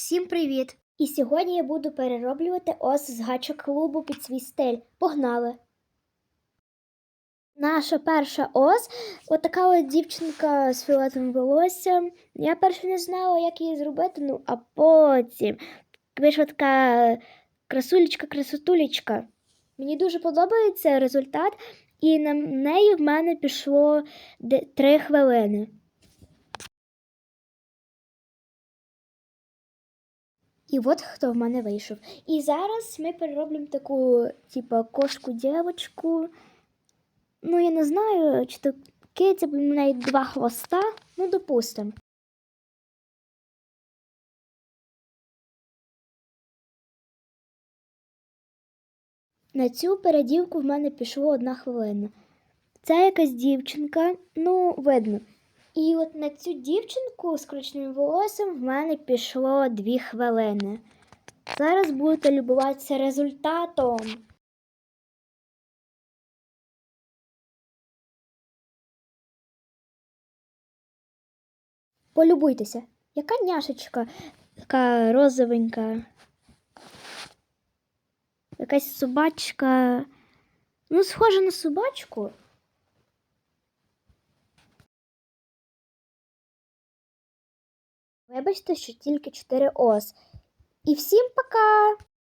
Всім привіт! І сьогодні я буду перероблювати ос з гачок клубу під свій стиль. Погнали! Наша перша ос отака от дівчинка з фіолетовим волоссям. Я перше не знала, як її зробити, ну а потім вийшла така красулечка-красотулечка. Мені дуже подобається результат, і на неї в мене пішло три хвилини. І от хто в мене вийшов. І зараз ми переробимо таку, типу, кошку дівочку. Ну, я не знаю, чи то киця, бо в неї два хвоста. Ну, допустимо. На цю передівку в мене пішло одна хвилина. Це якась дівчинка, ну, видно. І от на цю дівчинку з коричневим волоссям в мене пішло дві хвилини. Зараз будете любуватися результатом. Полюбуйтеся, яка няшечка, така розовенька. Якась собачка. Ну, схожа на собачку. Вибачте, що тільки 4 ос. І всім пока!